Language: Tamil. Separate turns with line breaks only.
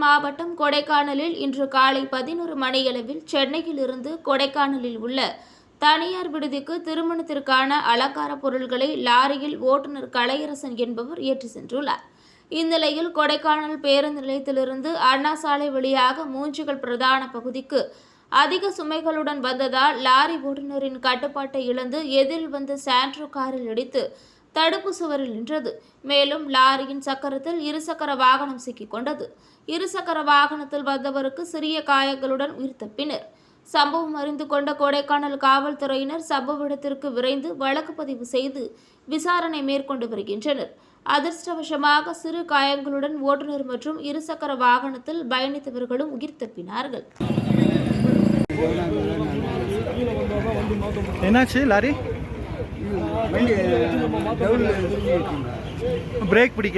கொடைக்கானலில் இன்று காலை பதினோரு மணியளவில் சென்னையிலிருந்து கொடைக்கானலில் உள்ள தனியார் விடுதிக்கு திருமணத்திற்கான அலங்கார பொருள்களை லாரியில் ஓட்டுநர் கலையரசன் என்பவர் ஏற்றி சென்றுள்ளார். இந்நிலையில் கொடைக்கானல் பேருந்து நிலையத்திலிருந்து அண்ணா சாலை வழியாக மூஞ்சிகள் பிரதான பகுதிக்கு அதிக சுமைகளுடன் வந்ததால் லாரி ஓட்டுநரின் கட்டுப்பாட்டை இழந்து எதிரில் வந்த சாண்ட்ரோ காரில் இடித்து தடுப்பு சுவரில் நின்றது. மேலும் லாரியின் சக்கரத்தில் இருசக்கர வாகனம் சிக்கிக் கொண்டது. இருசக்கர வாகனத்தில் வந்தவருக்கு சிறிய காயங்களுடன் உயிர் தப்பினர் சம்பவம் அறிந்து கொண்ட கொடைக்கானல் காவல்துறையினர் சம்பவ இடத்திற்கு விரைந்து வழக்கு பதிவு செய்து விசாரணை மேற்கொண்டு வருகின்றனர். அதிர்ஷ்டவசமாக சிறு காயங்களுடன் ஓட்டுநர் மற்றும் இருசக்கர வாகனத்தில் பயணித்தவர்களும் உயிர் தப்பினார்கள்
என்னாச்சு லாரி? பிரேக் பிடிக்கல